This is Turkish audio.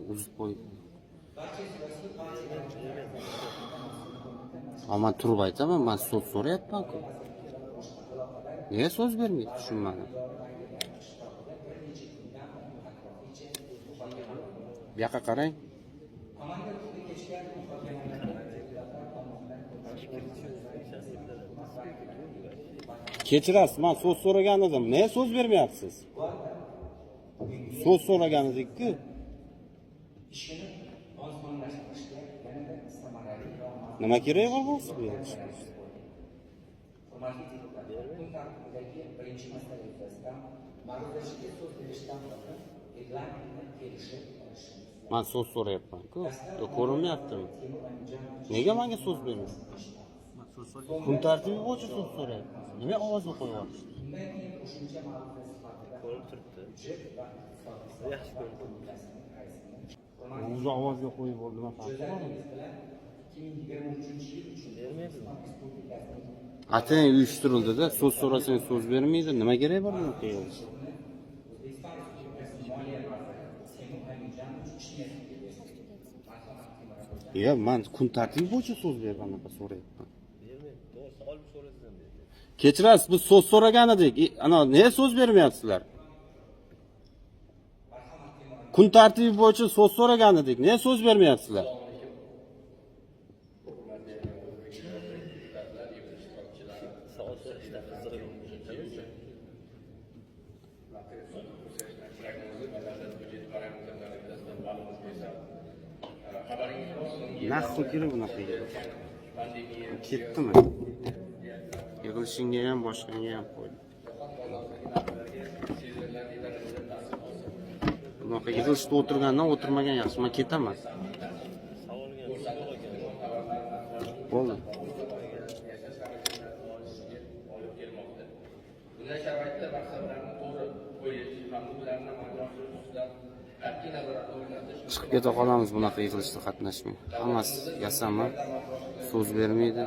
uzib qo'yib Ha, man turib aytaman man so'z so'rayapman-ku nega so'z bermaydi tushunmadim bu yoqqa qarang kechirasiz man so'z so'ragan edim nega so'z bermayapsiz so'z so'ragan edik-ku nima kerak bo'lsa bu yerda? man so'z so'rayapman-ku Yo, ko'rinmayaptimi nega menga so'z bermayapsiz kun tartibi bo'yicha so'z so'rayapmiz nima ko'rib turibdi yaxshi ko'rib o'zi ovozga qo'yib yubordi nima farqi bormi bermaydimi atang uyushtirildida so'z so'rasang so'z bermaydi nima kerak bor bunaqa yig'ilish yo man kun tartibi bo'yicha so'z so'rayapman olib so'rasam bermaydi kechirasiz biz so'z so'ragan edik ana nega so'z bermayapsizlar kun tartibi bo'yicha so'z so'ragan edik nega so'z bermayapsizlar savol so'rashda qiziq nahvi kerak bunaqa ketdimi yig'ilishingga ham boshqangga ham qo'ydi bunaqa yig'ilishda o'tirgandan o'tirmagan yaxshi man ketaman savolga yo'q ekan bo'ldi bunday sharoitda maqsadlarni to'g'ri qo'yish hamda ularni amalga oshirish ustidan qat'iy nazorat o'rnatish chiqib keta qolamiz bunaqa yig'ilishda qatnashmay hammasi yasama so'z bermaydi